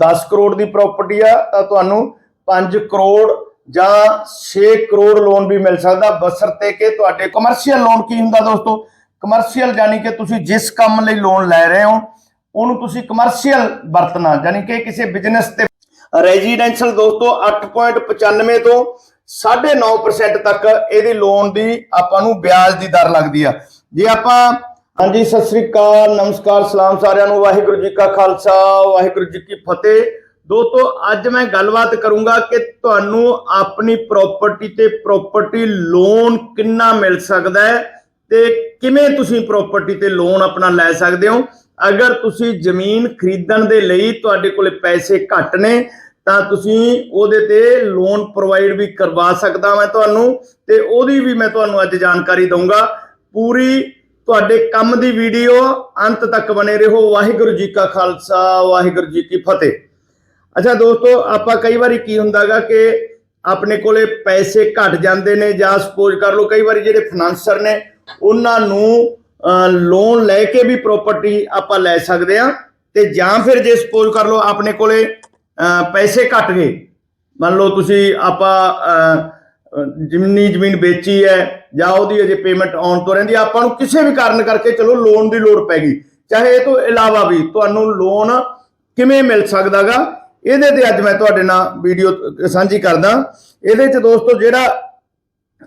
10 ਕਰੋੜ ਦੀ property ਆ, ਤਾਂ ਤੁਹਾਨੂੰ 5 ਕਰੋੜ ਜਾਂ 6 ਕਰੋੜ ਲੋਨ ਵੀ ਮਿਲ ਸਕਦਾ। ਬਸਰਤੇ ਕਿ ਤੁਹਾਡੇ ਕਮਰਸ਼ੀਅਲ ਲੋਨ ਕੀ ਹੁੰਦਾ ਦੋਸਤੋ? ਕਮਰਸ਼ੀਅਲ ਯਾਨੀ ਕਿ ਤੁਸੀਂ ਜਿਸ ਕੰਮ ਲਈ ਲੋਨ ਲੈ ਰਹੇ ਹੋ, ਉਹਨੂੰ ਤੁਸੀਂ ਕਮਰਸ਼ੀਅਲ ਵਰਤਣਾ ਯਾਨੀ ਕਿ ਕਿਸੇ ਬਿਜ਼ਨਸ ਤੇ ਰੈਜ਼ੀਡੈਂਸ਼ੀਅਲ ਦੋਸਤੋ 8.95 ਤੋਂ 9.5% ਤੱਕ ਇਹਦੀ ਲੋਨ ਦੀ ਆਪਾਂ ਨੂੰ ਵਿਆਜ ਦੀ ਦਰ ਲੱਗਦੀ ਆ। ਜੇ ਆਪਾਂ ਹਾਂਜੀ, ਸਤਿ ਸ੍ਰੀ ਅਕਾਲ, ਨਮਸਕਾਰ, ਸਲਾਮ ਸਾਰਿਆਂ ਨੂੰ, ਵਾਹਿਗੁਰੂ ਜੀ ਕਾ ਖਾਲਸਾ, ਵਾਹਿਗੁਰੂ ਜੀ ਕੀ ਫਤਿਹ। ਦੋਸਤੋ, ਅੱਜ ਮੈਂ ਗੱਲਬਾਤ ਕਰੂੰਗਾ ਕਿ ਤੁਹਾਨੂੰ ਆਪਣੀ ਪ੍ਰਾਪਰਟੀ ਤੇ ਪ੍ਰਾਪਰਟੀ ਲੋਨ ਕਿੰਨਾ ਮਿਲ ਸਕਦਾ ਹੈ ਤੇ ਕਿਵੇਂ ਤੁਸੀਂ ਪ੍ਰਾਪਰਟੀ ਤੇ ਲੋਨ ਆਪਣਾ ਲੈ ਸਕਦੇ ਹੋ। ਅਗਰ ਤੁਸੀਂ ਜ਼ਮੀਨ ਖਰੀਦਣ ਦੇ ਲਈ ਤੁਹਾਡੇ ਕੋਲੇ ਪੈਸੇ ਘੱਟ ਨੇ, ਤਾਂ ਤੁਸੀਂ ਉਹਦੇ ਤੇ ਲੋਨ ਪ੍ਰੋਵਾਈਡ ਵੀ ਕਰਵਾ ਸਕਦਾ ਮੈਂ ਤੁਹਾਨੂੰ, ਤੇ ਉਹਦੀ ਵੀ ਮੈਂ ਤੁਹਾਨੂੰ ਅੱਜ ਜਾਣਕਾਰੀ ਦਊਂਗਾ। ਪੂਰੀ ਤੁਹਾਡੇ ਕੰਮ ਦੀ ਵੀਡੀਓ ਅੰਤ ਤੱਕ ਬਣੇ ਰਹੋ। ਵਾਹਿਗੁਰੂ ਜੀ ਕਾ ਖਾਲਸਾ ਵਾਹਿਗੁਰੂ ਜੀ ਕੀ ਫਤਿਹ। ਅੱਛਾ ਦੋਸਤੋ ਆਪਾਂ ਕਈ ਵਾਰੀ ਕੀ ਹੁੰਦਾਗਾ ਕਿ ਆਪਣੇ ਕੋਲੇ ਪੈਸੇ ਘਟ ਜਾਂਦੇ ਨੇ ਜਾਂ ਸਪੋਜ਼ ਕਰ ਲਓ ਕਈ ਵਾਰੀ ਜਿਹੜੇ ਫਾਈਨਾਂਸਰ ਨੇ ਉਹਨਾਂ ਨੂੰ ਲੋਨ ਲੈ ਕੇ ਵੀ ਪ੍ਰਾਪਰਟੀ ਆਪਾਂ ਲੈ ਸਕਦੇ ਆ ਤੇ ਜਾਂ ਫਿਰ ਜੇ ਸਪੋਜ਼ ਕਰ ਲਓ ਆਪਣੇ ਕੋਲੇ ਅਹ, ਪੈਸੇ ਘਟ ਗਏ। ਮੰਨ ਲਓ ਤੁਸੀਂ ਆਪਾਂ ਅਹ, ਜ਼ਮੀਨ ਵੇਚੀ ਹੈ ਜਾਂ ਉਹਦੀ ਅਜੇ ਪੇਮੈਂਟ ਆਉਣ ਤੋਂ ਰਹਿੰਦੀ ਆਪਾਂ ਨੂੰ ਕਿਸੇ ਵੀ ਕਾਰਨ ਕਰਕੇ ਚਲੋ ਲੋਨ ਦੀ ਲੋੜ ਪੈ ਗਈ। ਚਾਹੇ ਇਹ ਤੋਂ ਇਲਾਵਾ ਵੀ ਤੁਹਾਨੂੰ ਲੋਨ ਕਿਵੇਂ ਮਿਲ ਸਕਦਾਗਾ ਇਹਦੇ ਤੇ ਅੱਜ ਮੈਂ ਤੁਹਾਡੇ ਨਾਲ ਵੀਡੀਓ ਸਾਂਝੀ ਕਰਦਾ। ਇਹਦੇ ਚ ਦੋਸਤੋ ਜਿਹੜਾ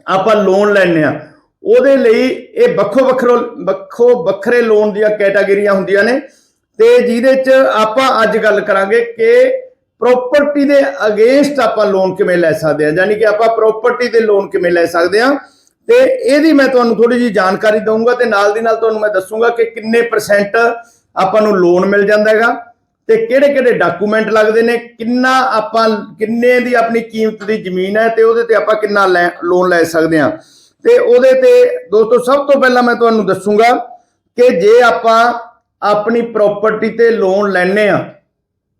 ਆਪਾਂ ਲੋਨ ਲੈਣੇ ਆ ਉਹਦੇ ਲਈ ਇਹ ਵੱਖੋ ਵੱਖਰੋ ਵੱਖੋ ਵੱਖਰੇ ਲੋਨ ਦੀਆਂ ਕੈਟਾਗਰੀਆਂ ਹੁੰਦੀਆਂ ਨੇ ਤੇ ਜਿਹਦੇ ਚ ਆਪਾਂ ਅੱਜ ਗੱਲ ਕਰਾਂਗੇ ਕਿ ਪ੍ਰਾਪਰਟੀ ਦੇ ਅਗੇਂਸਟ ਆਪਾਂ ਲੋਨ ਕਿਵੇਂ ਲੈ ਸਕਦੇ ਆ ਯਾਨੀ ਕਿ ਆਪਾਂ ਪ੍ਰਾਪਰਟੀ ਤੇ ਲੋਨ ਕਿਵੇਂ ਲੈ ਸਕਦੇ ਆ ਤੇ ਇਹਦੀ ਮੈਂ ਤੁਹਾਨੂੰ ਥੋੜੀ ਜੀ ਜਾਣਕਾਰੀ ਦਊਂਗਾ ਤੇ ਨਾਲ ਦੀ ਨਾਲ ਤੁਹਾਨੂੰ ਮੈਂ ਦੱਸੂਗਾ ਕਿ ਕਿੰਨੇ ਪਰਸੈਂਟ ਆਪਾਂ ਨੂੰ ਲੋਨ ਮਿਲ ਜਾਂਦਾ ਹੈਗਾ ਤੇ ਕਿਹੜੇ ਕਿਹੜੇ ਡਾਕੂਮੈਂਟ ਲੱਗਦੇ ਨੇ, ਕਿੰਨਾ ਆਪਾਂ, ਕਿੰਨੇ ਦੀ ਆਪਣੀ ਕੀਮਤ ਦੀ ਜ਼ਮੀਨ ਹੈ ਤੇ ਉਹਦੇ ਤੇ ਆਪਾਂ ਕਿੰਨਾ ਲੋਨ ਲੈ ਸਕਦੇ ਆ ਤੇ ਉਹਦੇ ਤੇ ਦੋਸਤੋ ਸਭ ਤੋਂ ਪਹਿਲਾਂ ਮੈਂ ਤੁਹਾਨੂੰ ਦੱਸੂਗਾ ਕਿ ਜੇ ਆਪਾਂ ਆਪਣੀ ਪ੍ਰਾਪਰਟੀ ਤੇ ਲੋਨ ਲੈਣੇ ਆ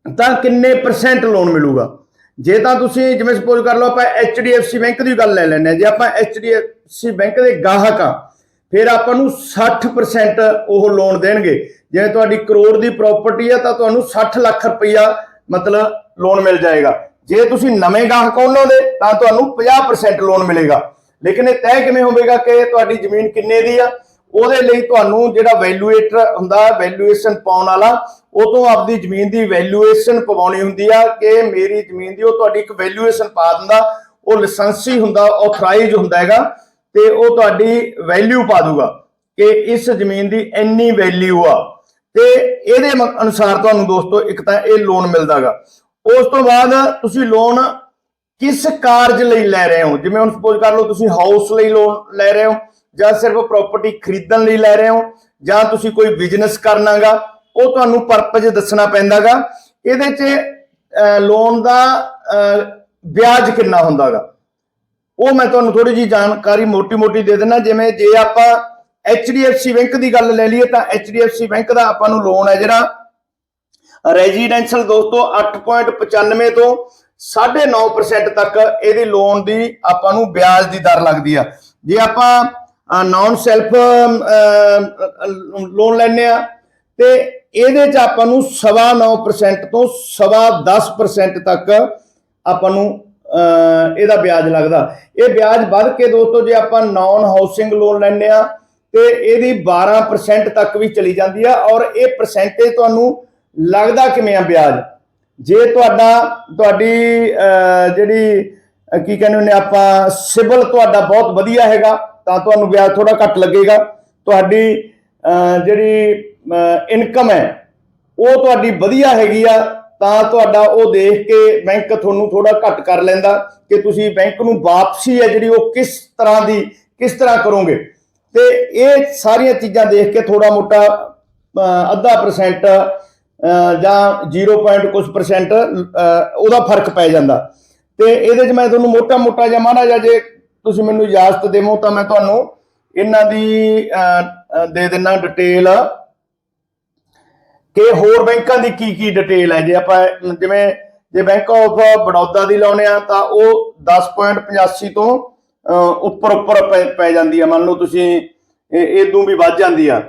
ਤਾਂ ਕਿੰਨੇ ਪਰਸੈਂਟ ਲੋਨ ਮਿਲੂਗਾ? ਜੇ ਤਾਂ ਤੁਸੀਂ ਜਿਵੇਂ ਸਪੋਜ਼ ਕਰ ਲਓ ਆਪਾਂ HDFC ਬੈਂਕ ਦੀ ਗੱਲ ਲੈ ਲੈਂਦੇ ਹਾਂ। ਜੇ ਆਪਾਂ HDFC ਬੈਂਕ ਦੇ ਗਾਹਕ ਆ ਫਿਰ ਆਪਾਂ ਨੂੰ 60% ਉਹ ਲੋਨ ਦੇਣਗੇ। ਜਿਵੇਂ ਤੁਹਾਡੀ ਕਰੋੜ ਦੀ ਪ੍ਰਾਪਰਟੀ ਆ ਤਾਂ ਤੁਹਾਨੂੰ 60 ਲੱਖ ਰੁਪਈਆ ਮਤਲਬ ਲੋਨ ਮਿਲ ਜਾਏਗਾ। ਜੇ ਤੁਸੀਂ ਨਵੇਂ ਗਾਹਕ ਉਹਨਾਂ ਦੇ, ਤਾਂ ਤੁਹਾਨੂੰ 50% ਲੋਨ ਮਿਲੇਗਾ। ਲੇਕਿਨ ਇਹ ਤੈਅ ਕਿਵੇਂ ਹੋਵੇਗਾ ਕਿ ਤੁਹਾਡੀ ਜ਼ਮੀਨ ਕਿੰਨੇ ਦੀ ਆ? ਉਹਦੇ ਲਈ ਤੁਹਾਨੂੰ ਜਿਹੜਾ ਵੈਲੂਏਟਰ ਹੁੰਦਾ ਵੈਲੂਏਸ਼ਨ ਪਾਉਣ ਵਾਲਾ, ਉਹ ਤੋਂ ਆਪਦੀ ਜ਼ਮੀਨ ਦੀ ਵੈਲਿਊਏਸ਼ਨ ਪਵਾਉਣੀ ਹੁੰਦੀ ਆ ਕਿ ਮੇਰੀ ਜ਼ਮੀਨ ਦੀ ਉਹ ਤੁਹਾਡੀ ਇੱਕ ਵੈਲਿਊਏਸ਼ਨ ਪਾ ਦਿੰਦਾ, ਉਹ ਲਾਇਸੈਂਸੀ ਹੁੰਦਾ ਆਥੋਰਾਈਜ਼ ਹੁੰਦਾ ਹੈਗਾ ਤੇ ਉਹ ਤੁਹਾਡੀ ਵੈਲਿਊ ਪਾ ਦੂਗਾ ਕਿ ਇਸ ਜ਼ਮੀਨ ਦੀ ਇੰਨੀ ਵੈਲਿਊ ਆ। ਤੇ ਇਹਦੇ ਅਨੁਸਾਰ ਤੁਹਾਨੂੰ ਦੋਸਤੋ ਇੱਕ ਤਾਂ ਇਹ ਲੋਨ ਮਿਲਦਾਗਾ ਉਸ ਤੋਂ ਬਾਅਦ ਤੁਸੀਂ ਲੋਨ ਕਿਸ ਕਾਰਜ ਲਈ ਲੈ ਰਹੇ ਹੋ? ਜਿਵੇਂ ਹੁਣ ਸਪੋਜ਼ ਕਰ ਲਓ ਤੁਸੀਂ ਹਾਊਸ ਲਈ ਲੋਨ ਲੈ ਰਹੇ ਹੋ। ਜਾਂ ਸਿਰਫ ਪ੍ਰਾਪਰਟੀ ਖਰੀਦਣ ਲਈ ਲੈ ਰਹੇ ਹੋ, ਜਾਂ ਤੁਸੀਂ ਕੋਈ ਬਿਜ਼ਨਸ ਕਰਨਾਗਾ, ਉਹ ਤੁਹਾਨੂੰ ਪਰਪਸ ਦੱਸਣਾ ਪੈਂਦਾਗਾ। ਇਹਦੇ 'ਚ ਲੋਨ ਦਾ ਵਿਆਜ ਕਿੰਨਾ ਹੁੰਦਾਗਾ? ਉਹ ਮੈਂ ਤੁਹਾਨੂੰ ਥੋੜੀ ਜੀ ਜਾਣਕਾਰੀ ਮੋਟੀ-ਮੋਟੀ ਦੇ ਦਿੰਦਾ, ਜਿਵੇਂ ਜੇ ਆਪਾਂ HDFC ਬੈਂਕ ਦੀ ਗੱਲ ਲੈ ਲਈਏ ਤਾਂ HDFC ਬੈਂਕ ਦਾ ਆਪਾਂ ਨੂੰ ਲੋਨ ਹੈ ਜਿਹੜਾ ਰੈਜ਼ੀਡੈਂਸ਼ੀਅਲ ਦੋਸਤੋ 8.95 ਤੋਂ 9.5% ਤੱਕ ਇਹਦੇ ਲੋਨ ਦੀ ਆਪਾਂ ਨੂੰ ਵਿਆਜ ਦੀ ਦਰ ਲੱਗਦੀ ਆ। ਜੇ ਆਪਾਂ ਨਾਨ ਸੈਲਫ ਲੋਨ ਲੈਣੇ ਆ ਤੇ ਇਹਦੇ ਚ ਆਪਾਂ ਨੂੰ 9.5% ਤੋਂ 10% ਤੱਕ ਆਪਾਂ ਨੂੰ ਇਹਦਾ ਵਿਆਜ ਲੱਗਦਾ। ਇਹ ਵਿਆਜ ਵੱਧ ਕੇ ਦੋਸਤੋ ਜੇ ਆਪਾਂ ਨਾਨ ਹਾਊਸਿੰਗ ਲੋਨ ਲੈਣੇ ਆ ਤੇ ਇਹਦੀ 12% ਤੱਕ ਵੀ ਚਲੀ ਜਾਂਦੀ ਆ ਔਰ ਇਹ ਪਰਸੈਂਟੇਜ ਤੁਹਾਨੂੰ ਲੱਗਦਾ ਕਿਵੇਂ ਆ ਵਿਆਜ? ਜੇ ਤੁਹਾਡਾ, ਤੁਹਾਡੀ ਜਿਹੜੀ ਕੀ ਕਹਿੰਦੇ ਹੁੰਦੇ ਆਪਾਂ, ਸਿਬਲ ਤੁਹਾਡਾ ਬਹੁਤ ਵਧੀਆ ਹੈਗਾ। ਤਾਂ ਤੁਹਾਨੂੰ ਵਿਆਜ ਥੋੜਾ ਘੱਟ ਲੱਗੇਗਾ ਤੁਹਾਡੀ ਜਿਹੜੀ ਇਨਕਮ ਹੈ, ਉਹ ਤੁਹਾਡੀ ਵਧੀਆ ਹੈਗੀ ਆ, ਤਾਂ ਤੁਹਾਡਾ ਉਹ ਦੇਖ ਕੇ ਬੈਂਕ ਤੁਹਾਨੂੰ ਥੋੜਾ ਘੱਟ ਕਰ ਲੈਂਦਾ ਕਿ ਤੁਸੀਂ ਬੈਂਕ ਨੂੰ ਵਾਪਸੀ ਹੈ ਜਿਹੜੀ ਉਹ ਕਿਸ ਤਰ੍ਹਾਂ ਦੀ, ਕਿਸ ਤਰ੍ਹਾਂ ਕਰੋਗੇ ਤੇ ਇਹ ਸਾਰੀਆਂ ਚੀਜ਼ਾਂ ਦੇਖ ਕੇ ਥੋੜਾ ਮੋਟਾ ਅੱਧਾ ਪਰਸੈਂਟ ਜਾਂ 0. ਕੁਝ ਪਰਸੈਂਟ ਉਹਦਾ ਫ਼ਰਕ ਪੈ ਜਾਂਦਾ ਤੇ ਇਹਦੇ 'ਚ ਮੈਂ ਤੁਹਾਨੂੰ ਮੋਟਾ ਮੋਟਾ ਜਿਹਾ ਮਾੜਾ ਜਿਹਾ ਜੇ ਤੁਸੀਂ ਮੈਨੂੰ ਇਜਾਜ਼ਤ ਦੇਵੋ ਤਾਂ ਮੈਂ ਤੁਹਾਨੂੰ ਇਹਨਾਂ ਦੀ ਅਹ, ਦੇ ਦਿੰਨਾ ਡਿਟੇਲ ਕਿ ਹੋਰ ਬੈਂਕਾਂ ਦੀ ਕੀ ਕੀ ਡਿਟੇਲ ਹੈ? ਜੇ ਆਪਾਂ ਜਿਵੇਂ ਜੇ ਬੈਂਕ ਆਫ ਬੜੌਦਾ ਦੀ ਲਾਉਨੇ ਆ ਤਾਂ ਉਹ 10.85 ਤੋਂ ਅਹ, ਉੱਪਰ ਉੱਪਰ ਪੈ- ਪੈ ਜਾਂਦੀ ਆ। ਮੰਨ ਲਓ ਤੁਸੀਂ ਇਹ ਇਦੋਂ ਵੀ ਵੱਧ ਜਾਂਦੀ ਆ।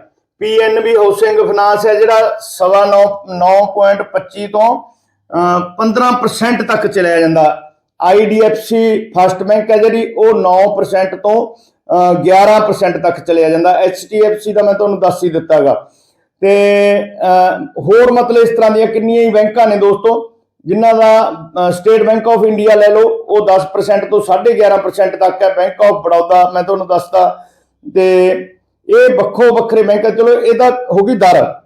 ਪੀਐਨਬੀ ਹਾਊਸਿੰਗ ਫਾਈਨਾਂਸ ਹੈ ਜਿਹੜਾ ਸਵਾ ਨੌ 9.25 ਤੋਂ ਅਹ 15% ਤੱਕ ਚਲਿਆ ਜਾਂਦਾ। IDFC ਫਸਟ ਬੈਂਕ ਹੈ ਜਿਹੜੀ, ਉਹ 9% ਤੋਂ ਅਹ 11% ਤੱਕ ਚਲਿਆ ਜਾਂਦਾ। HDFC ਦਾ ਮੈਂ ਤੁਹਾਨੂੰ ਦੱਸ ਹੀ ਦਿੱਤਾਗਾ। ਤੇ ਅਹ ਹੋਰ ਮਤਲਬ ਇਸ ਤਰ੍ਹਾਂ ਦੀਆਂ ਕਿੰਨੀਆਂ ਹੀ ਬੈਂਕਾਂ ਨੇ ਦੋਸਤੋ, ਜਿਨ੍ਹਾਂ ਦਾ ਸਟੇਟ ਬੈਂਕ ਆਫ ਇੰਡੀਆ ਲੈ ਲਓ, ਉਹ 10% ਤੋਂ 11.5% ਤੱਕ ਹੈ ਬੈਂਕ ਆਫ ਬੜੌਦਾ ਮੈਂ ਤੁਹਾਨੂੰ ਦੱਸਦਾ। ਤੇ, ਇਹ ਵੱਖੋ ਵੱਖਰੇ ਬੈਂਕ ਹੈ। ਚਲੋ, ਇਹਦਾ ਹੋ ਗਈ ਦਰ।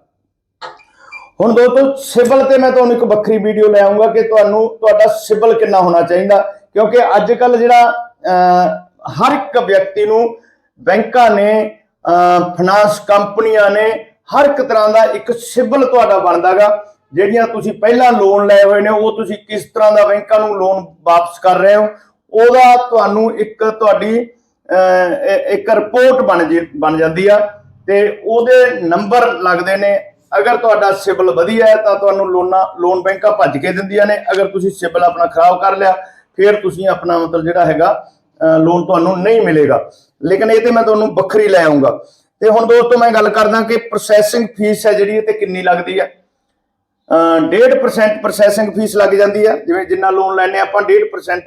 ਹੁਣ ਦੋਸਤੋ ਸਿਬਲ ਤੇ ਮੈਂ ਤੁਹਾਨੂੰ ਇੱਕ ਵੱਖਰੀ ਵੀਡੀਓ ਲੈ ਆਉਂਗਾ ਕਿ ਤੁਹਾਨੂੰ ਤੁਹਾਡਾ ਸਿਬਲ ਕਿੰਨਾ ਹੋਣਾ ਚਾਹੀਦਾ। ਕਿਉਂਕਿ ਅੱਜ ਕੱਲ ਜਿਹੜਾ ਅਹ, ਹਰ ਇੱਕ ਵਿਅਕਤੀ ਨੂੰ ਬੈਂਕਾਂ ਨੇ ਫਾਈਨਾਂਸ ਕੰਪਨੀਆਂ ਨੇ ਹਰ ਇੱਕ ਤਰ੍ਹਾਂ ਦਾ ਇੱਕ ਸਿਬਲ ਤੁਹਾਡਾ ਬਣਦਾਗਾ। ਜਿਹੜੀਆਂ ਤੁਸੀਂ ਪਹਿਲਾਂ ਲੋਨ ਲਏ ਹੋਏ ਨੇ ਉਹ ਤੁਸੀਂ ਕਿਸ ਤਰ੍ਹਾਂ ਦਾ ਬੈਂਕਾਂ ਨੂੰ ਲੋਨ ਵਾਪਸ ਕਰ ਰਹੇ ਹੋ ਉਹਦਾ ਤੁਹਾਨੂੰ ਇੱਕ ਤੁਹਾਡੀ ਅਹ, ਇੱਕ ਰਿਪੋਰਟ ਬਣ ਜੇ ਬਣ ਜਾਂਦੀ ਆ। ਤੇ ਉਹਦੇ ਨੰਬਰ ਲੱਗਦੇ ਨੇ ਅਗਰ ਤੁਹਾਡਾ ਸਿਬਲ ਵਧੀਆ ਹੈ ਤਾਂ ਤੁਹਾਨੂੰ ਲੋਨਾ, ਲੋਨ ਬੈਂਕਾਂ ਭੱਜ ਕੇ ਦਿੰਦੀਆਂ ਨੇ। ਅਗਰ ਤੁਸੀਂ ਸਿਬਲ ਆਪਣਾ ਖਰਾਬ ਕਰ ਲਿਆ, ਫਿਰ ਤੁਸੀਂ ਆਪਣਾ ਮਤਲਬ ਜਿਹੜਾ ਹੈਗਾ ਲੋਨ ਤੁਹਾਨੂੰ ਨਹੀਂ ਮਿਲੇਗਾ। ਲੇਕਿਨ ਇਹ ਤੇ ਮੈਂ ਤੁਹਾਨੂੰ ਵੱਖਰੀ ਲੈ ਆਉਂਗਾ ਤੇ ਹੁਣ ਦੋਸਤੋ, ਮੈਂ ਗੱਲ ਕਰਦਾ ਕਿ ਪ੍ਰੋਸੈਸਿੰਗ ਫੀਸ ਹੈ ਜਿਹੜੀ, ਇਹ ਤੇ ਕਿੰਨੀ ਲੱਗਦੀ ਹੈ? ਅਹ 1.5% ਪ੍ਰੋਸੈਸਿੰਗ ਫੀਸ ਲੱਗ ਜਾਂਦੀ ਹੈ। ਜਿਵੇਂ ਜਿੰਨਾ ਲੋਨ ਲੈਣੇ ਆਪਾਂ 1.5%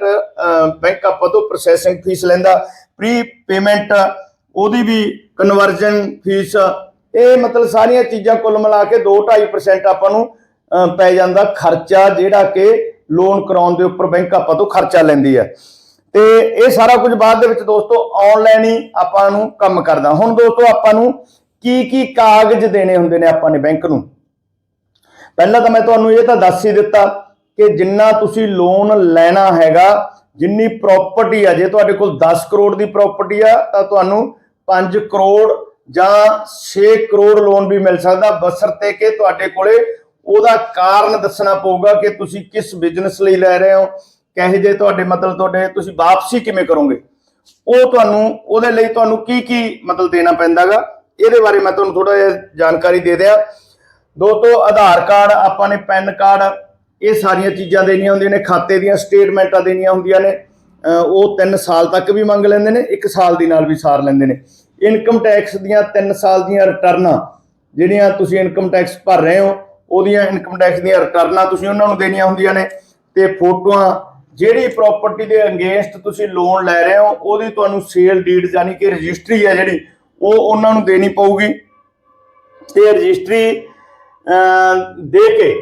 ਬੈਂਕ ਆਪਾਂ ਤੋਂ ਪ੍ਰੋਸੈਸਿੰਗ ਫੀਸ ਲੈਂਦਾ। ਪ੍ਰੀ ਪੇਮੈਂਟ ਉਹਦੀ ਵੀ ਕਨਵਰਜਨ ਫੀਸ ਇਹ ਮਤਲਬ ਸਾਰੀਆਂ ਚੀਜ਼ਾਂ ਕੁੱਲ ਮਿਲਾ ਕੇ 2.5% ਆਪਾਂ ਨੂੰ ਪੈ ਜਾਂਦਾ ਖਰਚਾ, ਜਿਹੜਾ ਕਿ ਲੋਨ ਕਰਾਉਣ ਦੇ ਉੱਪਰ ਬੈਂਕ ਆਪਾਂ ਤੋਂ ਖਰਚਾ ਲੈਂਦੀ ਹੈ। ਤੇ ਇਹ ਸਾਰਾ ਕੁਝ ਬਾਅਦ ਦੇ ਵਿੱਚ ਦੋਸਤੋ ਆਨਲਾਈਨ ਹੀ ਆਪਾਂ ਨੂੰ ਕੰਮ ਕਰਦਾ। ਹੁਣ ਦੋਸਤੋ ਆਪਾਂ ਨੂੰ ਕੀ ਕੀ ਕਾਗਜ਼ ਦੇਣੇ ਹੁੰਦੇ ਨੇ ਆਪਾਂ ਨੇ ਬੈਂਕ ਨੂੰ? ਪਹਿਲਾਂ ਤਾਂ ਮੈਂ ਤੁਹਾਨੂੰ ਇਹ ਤਾਂ ਦੱਸ ਹੀ ਦਿੱਤਾ ਕਿ ਜਿੰਨਾ ਤੁਸੀਂ ਲੋਨ ਲੈਣਾ ਹੈਗਾ, ਜਿੰਨੀ ਪ੍ਰਾਪਰਟੀ ਆ, ਜੇ ਤੁਹਾਡੇ ਕੋਲ 10 ਕਰੋੜ ਦੀ ਪ੍ਰਾਪਰਟੀ ਆ, ਤਾਂ ਤੁਹਾਨੂੰ 5 ਕਰੋੜ ਜਾਂ 6 ਕਰੋੜ ਲੋਨ ਵੀ ਮਿਲ ਸਕਦਾ, ਬਸਰ ਤੇ ਕਿ ਤੁਹਾਡੇ ਕੋਲੇ। ਉਹਦਾ ਕਾਰਨ ਦੱਸਣਾ ਪਊਗਾ ਕਿ ਤੁਸੀਂ ਕਿਸ ਬਿਜ਼ਨਸ ਲਈ ਲੈ ਰਹੇ ਹੋ, ਕਹੇ ਜੇ ਤੁਹਾਡੇ ਮਤਲਬ ਤੁਹਾਡੇ, ਤੁਸੀਂ ਵਾਪਸੀ ਕਿਵੇਂ ਕਰੋਗੇ। ਉਹ ਤੁਹਾਨੂੰ, ਉਹਦੇ ਲਈ ਤੁਹਾਨੂੰ ਕੀ ਕੀ ਮਤਲਬ ਦੇਣਾ ਪੈਂਦਾਗਾ, ਇਹਦੇ ਬਾਰੇ ਮੈਂ ਤੁਹਾਨੂੰ ਥੋੜਾ ਜਿਹਾ ਜਾਣਕਾਰੀ ਦੇ ਦਿਆਂ। ਦੋਸਤੋ, ਆਧਾਰ ਕਾਰਡ, ਆਪਾਂ ਨੇ ਪੈਨ ਕਾਰਡ, ਇਹ ਸਾਰੀਆਂ ਚੀਜ਼ਾਂ ਦੇਣੀਆਂ ਹੁੰਦੀਆਂ ਨੇ, ਖਾਤੇ ਦੀਆਂ ਸਟੇਟਮੈਂਟਾਂ ਦੇਣੀਆਂ ਹੁੰਦੀਆਂ ਨੇ। ਉਹ 3 ਸਾਲ ਤੱਕ ਵੀ ਮੰਗ ਲੈਂਦੇ ਨੇ 1 ਸਾਲ ਦੀ ਨਾਲ ਵੀ ਸਾਰ ਲੈਂਦੇ ਨੇ। ਇਨਕਮ ਟੈਕਸ ਦੀਆਂ 3 ਸਾਲ ਦੀਆਂ ਰਿਟਰਨਾਂ ਜਿਹੜੀਆਂ ਤੁਸੀਂ ਇਨਕਮ ਟੈਕਸ ਭਰ ਰਹੇ ਹੋ, ਉਹਦੀਆਂ ਇਨਕਮ ਟੈਕਸ ਦੀਆਂ ਰਿਟਰਨਾਂ ਤੁਸੀਂ ਉਹਨਾਂ ਨੂੰ ਦੇਣੀਆਂ ਹੁੰਦੀਆਂ ਨੇ ਤੇ ਫੋਟੋਆਂ ਜਿਹੜੀ ਪ੍ਰਾਪਰਟੀ ਦੇ ਅਗੇਂਸਟ ਤੁਸੀਂ ਲੋਨ ਲੈ ਰਹੇ ਹੋ, ਉਹਦੀ ਤੁਹਾਨੂੰ ਸੇਲ ਡੀਡ ਯਾਨੀ ਕਿ ਰਜਿਸਟਰੀ ਹੈ ਜਿਹੜੀ, ਉਹ ਉਹਨਾਂ ਨੂੰ ਦੇਣੀ ਪਊਗੀ। ਤੇ ਰਜਿਸਟਰੀ ਦੇ ਕੇ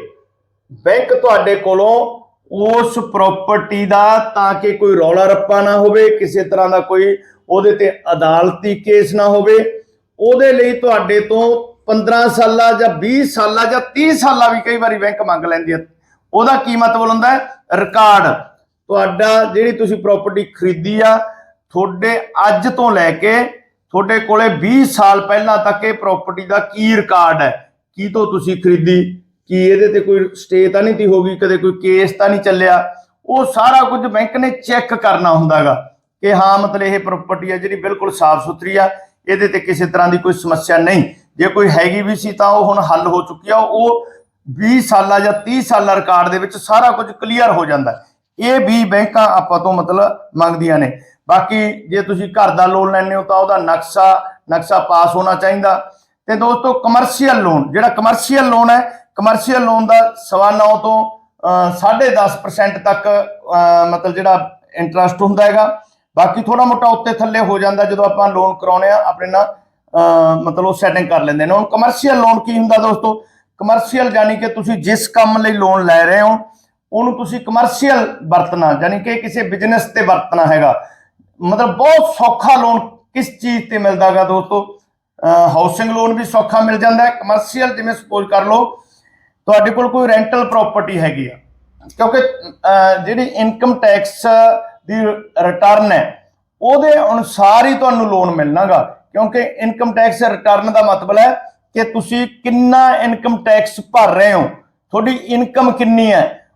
ਬੈਂਕ ਤੁਹਾਡੇ ਕੋਲੋਂ ਉਸ ਪ੍ਰਾਪਰਟੀ ਦਾ ਤਾਂ ਕਿ ਕੋਈ ਰੌਲਾ ਰੱਪਾ ਨਾ ਹੋਵੇ, ਕਿਸੇ ਤਰ੍ਹਾਂ ਦਾ ਕੋਈ ਉਹਦੇ ਤੇ ਅਦਾਲਤੀ ਕੇਸ ਨਾ ਹੋਵੇ, ਉਹਦੇ ਲਈ ਤੁਹਾਡੇ ਤੋਂ 15 ਸਾਲਾਂ ਜਾਂ 20 ਸਾਲਾਂ ਜਾਂ 30 ਸਾਲਾਂ ਵੀ ਕਈ ਵਾਰੀ ਬੈਂਕ ਮੰਗ ਲੈਂਦੀ ਹੈ ਉਹਦਾ ਕੀ ਮਤਲਬ ਹੁੰਦਾ ਹੈ? ਰਿਕਾਰਡ। ਤੁਹਾਡਾ ਜਿਹੜੀ ਤੁਸੀਂ ਪ੍ਰਾਪਰਟੀ ਖਰੀਦੀ ਆ, ਤੁਹਾਡੇ ਅੱਜ ਤੋਂ ਲੈ ਕੇ ਤੁਹਾਡੇ ਕੋਲੇ 20 ਸਾਲ ਪਹਿਲਾਂ ਤੱਕ ਇਹ ਪ੍ਰਾਪਰਟੀ ਦਾ ਕੀ ਰਿਕਾਰਡ ਹੈ? ਕੀ ਤੋਂ ਤੁਸੀਂ ਖਰੀਦੀ? ਕਿ ਇਹਦੇ ਤੇ ਕੋਈ ਸਟੇ ਤਾਂ ਨਹੀਂ ਤੀ ਹੋਗੀ ਕਦੇ ਕੋਈ ਕੇਸ ਤਾਂ ਨਹੀਂ ਚੱਲਿਆ। ਉਹ ਸਾਰਾ ਕੁਝ ਬੈਂਕ ਨੇ ਚੈੱਕ ਕਰਨਾ ਹੁੰਦਾਗਾ ਕਿ ਹਾਂ, ਮਤਲਬ ਇਹ ਪ੍ਰਾਪਰਟੀ ਹੈ ਜਿਹੜੀ ਬਿਲਕੁਲ ਸਾਫ਼ ਸੁਥਰੀ ਆ, ਇਹਦੇ ਤੇ ਕਿਸੇ ਤਰ੍ਹਾਂ ਦੀ ਕੋਈ ਸਮੱਸਿਆ ਨਹੀਂ। ਜੇ ਕੋਈ ਹੈਗੀ ਵੀ ਸੀ ਤਾਂ ਉਹ ਹੁਣ ਹੱਲ ਹੋ ਚੁੱਕੀ ਆ, ਉਹ 20 ਸਾਲਾਂ ਜਾਂ 30 ਸਾਲਾਂ ਰਿਕਾਰਡ ਦੇ ਵਿੱਚ ਸਾਰਾ ਕੁਝ ਕਲੀਅਰ ਹੋ ਜਾਂਦਾ। ਇਹ ਵੀ ਬੈਂਕਾਂ ਆਪਾਂ ਤੋਂ ਮਤਲਬ ਮੰਗਦੀਆਂ ਨੇ। ਬਾਕੀ ਜੇ ਤੁਸੀਂ ਘਰ ਦਾ ਲੋਨ ਲੈਣੇ ਹੋ ਤਾਂ ਉਹਦਾ ਨਕਸ਼ਾ ਨਕਸ਼ਾ ਪਾਸ ਹੋਣਾ ਚਾਹੀਦਾ। ਤੇ ਦੋਸਤੋ ਕਮਰਸ਼ੀਅਲ ਲੋਨ ਜਿਹੜਾ ਕਮਰਸ਼ੀਅਲ ਲੋਨ ਹੈ ਕਮਰਸ਼ੀਅਲ ਲੋਨ ਦਾ ਸਵਾ ਨੌ ਤੋਂ ਅਹ, ਸਾਢੇ 10% ਤੱਕ ਮਤਲਬ ਜਿਹੜਾ ਇੰਟਰਸਟ ਹੁੰਦਾ ਹੈਗਾ। ਬਾਕੀ ਥੋੜਾ ਮੋਟਾ ਉੱਤੇ ਥੱਲੇ ਹੋ ਜਾਂਦਾ ਜਦੋਂ ਆਪਾਂ ਲੋਨ ਕਰਾਉਨੇ ਆ ਆਪਣੇ ਨਾਲ ਮਤਲਬ ਉਹ ਸੈਟਿੰਗ ਕਰ ਲੈਂਦੇ ਨੇ। ਹੁਣ ਕਮਰਸ਼ੀਅਲ ਲੋਨ ਕੀ ਹੁੰਦਾ ਦੋਸਤੋ? ਕਮਰਸ਼ੀਅਲ ਯਾਨੀ ਕਿ ਤੁਸੀਂ ਜਿਸ ਕੰਮ ਲਈ ਲੋਨ ਲੈ ਰਹੇ ਹੋ ਉਹਨੂੰ ਤੁਸੀਂ ਕਮਰਸ਼ੀਅਲ ਵਰਤਣਾ ਯਾਨੀ ਕਿ ਕਿਸੇ ਬਿਜ਼ਨਸ ਤੇ ਵਰਤਣਾ ਹੈਗਾ। ਮਤਲਬ ਬਹੁਤ ਸੌਖਾ ਲੋਨ ਕਿਸ ਚੀਜ਼ ਤੇ ਮਿਲਦਾਗਾ ਦੋਸਤੋ? ਹਾਊਸਿੰਗ ਲੋਨ ਵੀ ਸੌਖਾ ਮਿਲ ਜਾਂਦਾ ਹੈ। ਕਮਰਸ਼ੀਅਲ ਜਿਵੇਂ ਸਪੋਜ਼ ਕਰ ਲਓ, ਤੁਹਾਡੇ ਕੋਲ ਕੋਈ ਰੈਂਟਲ ਪ੍ਰਾਪਰਟੀ ਹੈਗੀ ਆ, ਕਿਉਂਕਿ ਜਿਹੜੀ ਇਨਕਮ ਟੈਕਸ ਦੀ ਰਿਟਰਨ ਹੈ, ਉਹਦੇ ਅਨੁਸਾਰ ਹੀ ਤੁਹਾਨੂੰ ਲੋਨ ਮਿਲਣਾਗਾ। ਕਿਉਂਕਿ ਇਨਕਮ ਟੈਕਸ ਰਿਟਰਨ ਦਾ ਮਤਲਬ ਹੈ ਕਿ ਤੁਸੀਂ ਕਿੰਨਾ ਇਨਕਮ ਟੈਕਸ ਭਰ ਰਹੇ ਹੋ। ਤੁਹਾਡੀ ਇਨਕਮ ਕਿੰਨੀ ਹੈ?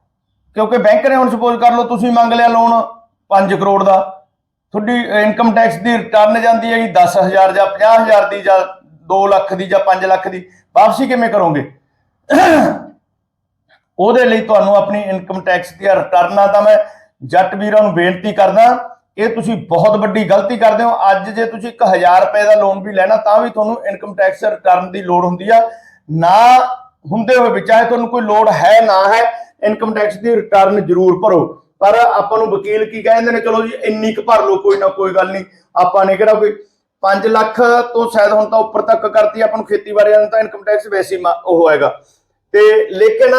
ਕਿਉਂਕਿ ਬੈਂਕ ਨੇ ਹੁਣ ਸਪੋਜ਼ ਕਰ ਲਓ, ਤੁਸੀਂ ਮੰਗ ਲਿਆ ਲੋਨ 5 ਕਰੋੜ ਦਾ। ਤੁਹਾਡੀ ਇਨਕਮ ਟੈਕਸ ਦੀ ਰਿਟਰਨ ਜਾਂਦੀ ਹੈ 10000 ਜਾਂ 50000 ਦੀ ਜਾਂ 2 ਲੱਖ ਦੀ ਜਾਂ 5 ਲੱਖ ਦੀ। ਵਾਪਸੀ ਕਿਵੇਂ ਕਰੋਗੇ? ਉਹਦੇ ਲਈ ਤੁਹਾਨੂੰ ਆਪਣੀ ਇਨਕਮ ਟੈਕਸ ਦੀਆਂ ਰਿਟਰਨਾਂ ਦਾ ਮੈਂ ਜੱਟ ਵੀਰਾਂ ਨੂੰ ਬੇਨਤੀ ਕਰਦਾ, ਇਹ ਤੁਸੀਂ ਬਹੁਤ ਵੱਡੀ ਗਲਤੀ ਕਰਦੇ ਹੋ। ਅੱਜ ਜੇ ਤੁਸੀਂ 1000 ਰੁਪਏ ਦਾ ਲੋਨ ਵੀ ਲੈਣਾ, ਤਾਂ ਵੀ ਤੁਹਾਨੂੰ ਇਨਕਮ ਟੈਕਸ ਰਿਟਰਨ ਦੀ ਲੋੜ ਹੁੰਦੀ ਆ। ਨਾ ਹੁੰਦੇ ਹੋਏ ਵੀ ਤੁਹਾਨੂੰ ਕੋਈ ਲੋੜ ਹੈ, ਨਾ ਹੈ ਇਨਕਮ ਟੈਕਸ ਦੀ ਰਿਟਰਨ ਜ਼ਰੂਰ ਭਰੋ। ਪਰ ਆਪਾਂ ਨੂੰ ਵਕੀਲ ਕੀ ਕਹਿੰਦੇ ਨੇ ਚਲੋ ਜੀ ਇੰਨੀ ਕੁ ਭਰ ਲਓ ਕੋਈ ਨਾ ਕੋਈ ਗੱਲ ਨਹੀਂ ਆਪਾਂ ਨੇ ਕਿਹੜਾ ਕੋਈ 5 ਲੱਖ ਤੋਂ ਸ਼ਾਇਦ ਹੁਣ ਤਾਂ ਉੱਪਰ ਤੱਕ ਕਰਤੀ ਆਪਾਂ ਨੂੰ ਖੇਤੀਬਾੜੀ ਵਾਲਿਆਂ ਤਾਂ ਇਨਕਮ ਟੈਕਸ ਵੈਸੇ ਉਹ ਹੈਗਾ ਤੇ ਲੇਕਿਨ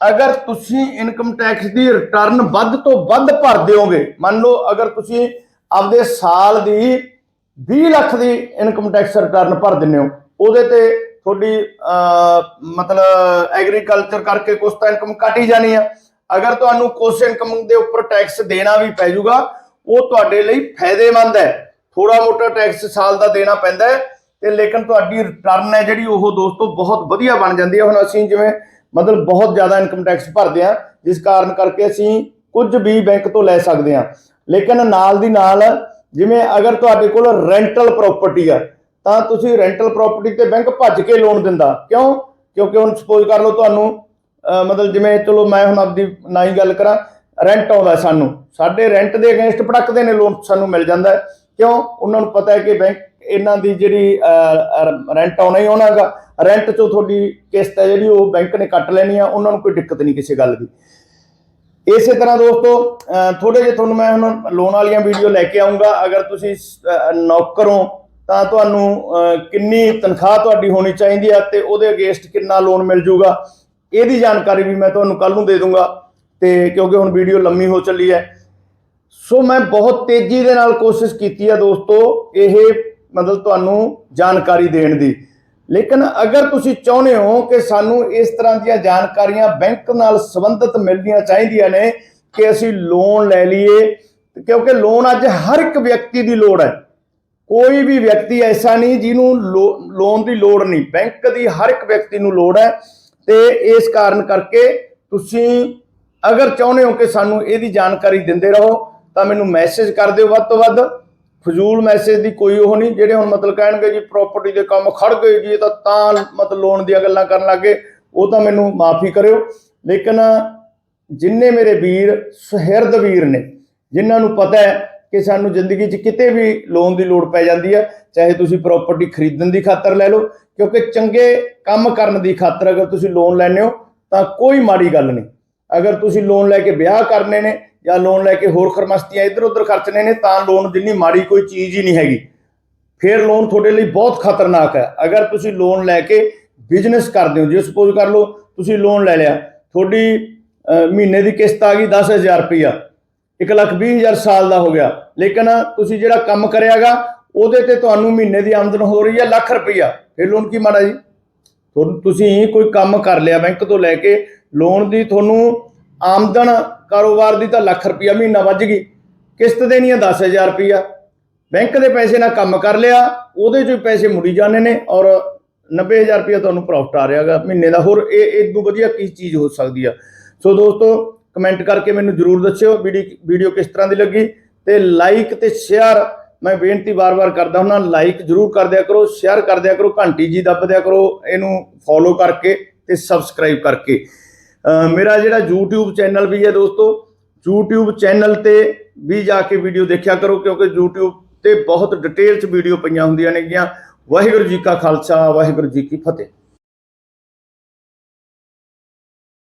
ਅਗਰ ਤੁਸੀਂ ਇਨਕਮ ਟੈਕਸ ਦੀ ਰਿਟਰਨ ਵੱਧ ਤੋਂ ਵੱਧ ਭਰ ਦਿਓਗੇ ਮੰਨ ਲਓ ਅਗਰ ਤੁਸੀਂ ਆਪਦੇ ਸਾਲ ਦੀ 20 ਲੱਖ ਦੀ ਇਨਕਮ ਟੈਕਸ ਰਿਟਰਨ ਭਰ ਦਿੰਦੇ ਹੋ ਉਹਦੇ ਤੇ ਤੁਹਾਡੀ ਅਹ, ਮਤਲਬ ਐਗਰੀਕਲਚਰ ਕਰਕੇ ਕੁਛ ਤਾਂ ਇਨਕਮ ਕੱਟ ਹੀ ਜਾਣੀ ਆ। ਅਗਰ ਤੁਹਾਨੂੰ ਕੁਛ ਇਨਕਮ ਦੇ ਉੱਪਰ ਟੈਕਸ ਦੇਣਾ ਵੀ ਪੈ ਜਾਊਗਾ, ਉਹ ਤੁਹਾਡੇ ਲਈ ਫਾਇਦੇਮੰਦ ਹੈ। ਥੋੜਾ ਮੋਟਾ ਟੈਕਸ ਸਾਲ ਦਾ ਦੇਣਾ ਪੈਂਦਾ ਹੈ ਤੇ ਲੇਕਿਨ ਤੁਹਾਡੀ ਰਿਟਰਨ ਹੈ ਜਿਹੜੀ ਉਹ ਦੋਸਤੋ ਬਹੁਤ ਵਧੀਆ ਬਣ ਜਾਂਦੀ ਹੈ। ਹੁਣ ਅਸੀਂ ਜਿਵੇਂ ਮਤਲਬ ਬਹੁਤ ਜ਼ਿਆਦਾ ਇਨਕਮ ਟੈਕਸ ਭਰਦੇ ਆ ਜਿਸ ਕਾਰਨ ਕਰਕੇ ਅਸੀਂ ਕੁਝ ਵੀ ਬੈਂਕ ਤੋਂ ਲੈ ਸਕਦੇ ਆ ਲੇਕਿਨ ਨਾਲ ਦੀ ਨਾਲ ਜਿਵੇਂ ਅਗਰ ਤੁਹਾਡੇ ਕੋਲ ਰੈਂਟਲ ਪ੍ਰਾਪਰਟੀ ਆ, ਤਾਂ ਤੁਸੀਂ ਰੈਂਟਲ ਪ੍ਰਾਪਰਟੀ ਤੇ ਬੈਂਕ ਭੱਜ ਕੇ ਲੋਨ ਦਿੰਦਾ। ਕਿਉਂ? ਕਿਉਂਕਿ ਹੁਣ ਸਪੋਜ਼ ਕਰ ਲਓ ਤੁਹਾਨੂੰ ਮਤਲਬ ਜਿਵੇਂ ਚਲੋ ਮੈਂ ਹੁਣ ਆਪਦੀ ਨਾ ਹੀ ਗੱਲ ਕਰਾਂ ਰੈਂਟ ਆਉਂਦਾ ਸਾਨੂੰ। ਸਾਡੇ ਰੈਂਟ ਦੇ ਅਗੇਂਸਟ ਭੜਕਦੇ ਨੇ ਲੋਨ ਸਾਨੂੰ ਮਿਲ ਜਾਂਦਾ ਹੈ। ਕਿਉਂ? ਉਹਨਾਂ ਨੂੰ ਪਤਾ ਹੈ ਕਿ ਬੈਂਕ ਇਹਨਾਂ ਦੀ ਜਿਹੜੀ ਰੈਂਟ ਆਉਣਾ ਹੀ ਆਉਣਾਗਾ ਰੈਂਟ ਚੋਂ ਤੁਹਾਡੀ ਕਿਸ਼ਤ ਹੈ ਜਿਹੜੀ ਉਹ ਬੈਂਕ ਨੇ ਕੱਟ ਲੈਣੀ ਆ, ਉਹਨਾਂ ਨੂੰ ਕੋਈ ਦਿੱਕਤ ਨਹੀਂ ਕਿਸੇ ਗੱਲ ਦੀ। ਇਸੇ ਤਰ੍ਹਾਂ ਦੋਸਤੋ ਥੋੜੇ ਜਿਹਾ ਤੁਹਾਨੂੰ ਮੈਂ ਹੁਣ ਲੋਨ ਵਾਲੀਆਂ ਵੀਡੀਓ ਲੈ ਕੇ ਆਉਂਗਾ ਅਗਰ ਤੁਸੀਂ ਨੌਕਰ ਹੋ, ਤਾਂ ਤੁਹਾਨੂੰ ਕਿੰਨੀ ਤਨਖਾਹ ਤੁਹਾਡੀ ਹੋਣੀ ਚਾਹੀਦੀ ਹੈ ਤੇ ਉਹਦੇ ਅਗੇਂਸਟ ਕਿੰਨਾ ਲੋਨ ਮਿਲ ਜੂਗਾ। ਇਹਦੀ ਜਾਣਕਾਰੀ ਵੀ ਮੈਂ ਤੁਹਾਨੂੰ ਕੱਲ ਨੂੰ ਦੇ ਦੂੰਗਾ ਤੇ ਕਿਉਂਕਿ ਹੁਣ ਵੀਡੀਓ ਲੰਮੀ ਹੋ ਚੱਲੀ ਹੈ। ਸੋ ਮੈਂ ਬਹੁਤ ਤੇਜ਼ੀ ਦੇ ਨਾਲ ਕੋਸ਼ਿਸ਼ ਕੀਤੀ ਹੈ ਦੋਸਤੋ ਇਹ ਮਤਲਬ ਤੁਹਾਨੂੰ ਜਾਣਕਾਰੀ ਦੇਣ ਦੀ। ਲੇਕਿਨ ਅਗਰ ਤੁਸੀਂ ਚਾਹੁੰਦੇ ਹੋ ਕਿ ਸਾਨੂੰ ਇਸ ਤਰ੍ਹਾਂ ਦੀਆਂ ਜਾਣਕਾਰੀਆਂ ਬੈਂਕ ਨਾਲ ਸੰਬੰਧਿਤ ਮਿਲਣੀਆਂ ਚਾਹੀਦੀਆਂ ਨੇ ਕਿ ਅਸੀਂ ਲੋਨ ਲੈ ਲਈਏ, ਕਿਉਂਕਿ ਲੋਨ ਅੱਜ ਹਰ ਇੱਕ ਵਿਅਕਤੀ ਦੀ ਲੋੜ ਹੈ। ਕੋਈ ਵੀ ਵਿਅਕਤੀ ਐਸਾ ਨਹੀਂ ਜਿਹਨੂੰ ਲੋ- ਲੋਨ ਦੀ ਲੋੜ ਨਹੀਂ। ਬੈਂਕ ਦੀ ਹਰ ਇੱਕ ਵਿਅਕਤੀ ਨੂੰ ਲੋੜ ਹੈ। ਤੇ ਇਸ ਕਾਰਨ ਕਰਕੇ ਤੁਸੀਂ ਅਗਰ ਚਾਹੁੰਦੇ ਹੋ ਕਿ ਸਾਨੂੰ ਇਹਦੀ ਜਾਣਕਾਰੀ ਦਿੰਦੇ ਰਹੋ, ਤਾਂ ਮੈਨੂੰ ਮੈਸੇਜ ਕਰ ਦਿਓ ਵੱਧ ਤੋਂ ਵੱਧ। ਫਜ਼ੂਲ ਮੈਸੇਜ ਦੀ ਕੋਈ ਉਹ ਨਹੀਂ, ਜਿਹੜੇ ਹੁਣ ਮਤਲਬ ਕਹਿਣਗੇ ਜੀ ਪ੍ਰਾਪਰਟੀ ਦੇ ਕੰਮ ਖੜ ਗਏ ਜੀ ਤਾਂ ਤਾਂ ਮਤਲਬ ਲੋਨ ਦੀਆਂ ਗੱਲਾਂ ਕਰਨ ਲੱਗੇ ਉਹ ਤਾਂ ਮੈਨੂੰ ਮਾਫੀ ਕਰਿਓ। ਲੇਕਿਨ ਜਿੰਨੇ ਮੇਰੇ ਵੀਰ ਸੁਹਿਰਦ ਵੀਰ ਨੇ, ਜਿਨ੍ਹਾਂ ਨੂੰ ਪਤਾ ਹੈ ਕਿ ਸਾਨੂੰ ਜ਼ਿੰਦਗੀ 'ਚ ਕਿਤੇ ਵੀ ਲੋਨ ਦੀ ਲੋੜ ਪੈ ਜਾਂਦੀ ਹੈ ਚਾਹੇ ਤੁਸੀਂ ਪ੍ਰਾਪਰਟੀ ਖਰੀਦਣ ਦੀ ਖਾਤਰ ਲੈ ਲਓ, ਕਿਉਂਕਿ ਚੰਗੇ ਕੰਮ ਕਰਨ ਦੀ ਖਾਤਰ ਅਗਰ ਤੁਸੀਂ ਲੋਨ ਲੈਣੇ ਹੋ, ਤਾਂ ਕੋਈ ਮਾੜੀ ਗੱਲ ਨਹੀਂ। ਅਗਰ ਤੁਸੀਂ ਲੋਨ ਲੈ ਕੇ ਵਿਆਹ ਕਰਨੇ ਨੇ ਜਾਂ ਲੋਨ ਲੈ ਕੇ ਹੋਰ ਖਰਮਸਤੀਆਂ ਇੱਧਰ ਉੱਧਰ ਖਰਚਣੇ ਨੇ, ਤਾਂ ਲੋਨ ਜਿੰਨੀ ਮਾੜੀ ਕੋਈ ਚੀਜ਼ ਹੀ ਨਹੀਂ ਹੈਗੀ। ਫਿਰ ਲੋਨ ਤੁਹਾਡੇ ਲਈ ਬਹੁਤ ਖਤਰਨਾਕ ਹੈ। ਅਗਰ ਤੁਸੀਂ ਲੋਨ ਲੈ ਕੇ ਬਿਜ਼ਨਸ ਕਰਦੇ ਹੋ, ਜੇ ਸਪੋਜ਼ ਕਰ ਲਓ, ਤੁਸੀਂ ਲੋਨ ਲੈ ਲਿਆ, ਤੁਹਾਡੀ ਮਹੀਨੇ ਦੀ ਕਿਸ਼ਤ ਆ ਗਈ 10000 ਰੁਪਇਆ ਇੱਕ ਲੱਖ ਵੀਹ ਹਜ਼ਾਰ ਸਾਲ ਦਾ ਹੋ ਗਿਆ। ਲੇਕਿਨ ਤੁਸੀਂ ਜਿਹੜਾ ਕੰਮ ਕਰਿਆਗਾ, ਉਹਦੇ ਤੇ ਤੁਹਾਨੂੰ ਮਹੀਨੇ ਦੀ ਆਮਦਨ ਹੋ ਰਹੀ ਹੈ ਲੱਖ ਰੁਪਈਆ। ਫਿਰ ਲੋਨ ਕੀ ਮਾੜਾ ਜੀ? ਤੁਸੀਂ ਕੋਈ ਕੰਮ ਕਰ ਲਿਆ ਬੈਂਕ ਤੋਂ ਲੈ ਕੇ ਲੋਨ ਦੀ ਤੁਹਾਨੂੰ ਆਮਦਨ ਕਾਰੋਬਾਰ ਦੀ ਤਾਂ ਲੱਖ ਰੁਪਈਆ ਮਹੀਨਾ ਵੱਜ ਗਈ। ਕਿਸ਼ਤ ਦੇਣੀ ਹੈ 10000 ਰੁਪਈਆ। ਬੈਂਕ ਦੇ ਪੈਸੇ ਨਾਲ ਕੰਮ ਕਰ ਲਿਆ, ਉਹਦੇ ਚੋਂ ਪੈਸੇ ਮੁੜੀ ਜਾਂਦੇ ਨੇ ਔਰ 90000 ਰੁਪਇਆ ਤੁਹਾਨੂੰ ਪ੍ਰੋਫਿਟ ਆ ਰਿਹਾਗਾ ਮਹੀਨੇ ਦਾ। ਹੋਰ ਇਹ ਇਦੋਂ ਵਧੀਆ ਕੀ ਚੀਜ਼ ਹੋ ਸਕਦੀ ਆ? ਸੋ ਦੋਸਤੋ ਕਮੈਂਟ ਕਰਕੇ ਮੈਨੂੰ ਜਰੂਰ ਦੱਸਿਓ ਵੀਡੀਓ ਵੀਡੀਓ ਕਿਸ ਤਰ੍ਹਾਂ ਦੀ ਲੱਗੀ ਤੇ ਲਾਈਕ ਤੇ ਸ਼ੇਅਰ ਮੈਂ ਬੇਨਤੀ ਵਾਰ-ਵਾਰ ਕਰਦਾ ਹਾਂ ਲਾਈਕ ਜਰੂਰ ਕਰ ਦਿਆ ਕਰੋ ਸ਼ੇਅਰ ਕਰ ਦਿਆ ਕਰੋ, ਘੰਟੀ ਜੀ ਦੱਬ ਦਿਆ ਕਰੋ, ਇਹਨੂੰ ਫੋਲੋ ਕਰਕੇ ਤੇ ਸਬਸਕ੍ਰਾਈਬ ਕਰਕੇ। ਮੇਰਾ ਜਿਹੜਾ YouTube ਚੈਨਲ ਵੀ ਹੈ ਦੋਸਤੋ, YouTube ਚੈਨਲ ਤੇ ਵੀ ਜਾ ਕੇ ਵੀਡੀਓ ਦੇਖਿਆ ਕਰੋ, ਕਿਉਂਕਿ YouTube ਤੇ ਬਹੁਤ ਡਿਟੇਲ ਚ ਵੀਡੀਓ ਪਈਆਂ ਹੁੰਦੀਆਂ ਨੇਗੀਆਂ। ਵਾਹਿਗੁਰੂ ਜੀ ਕਾ ਖਾਲਸਾ, ਵਾਹਿਗੁਰੂ ਜੀ ਕੀ ਫਤਿਹ।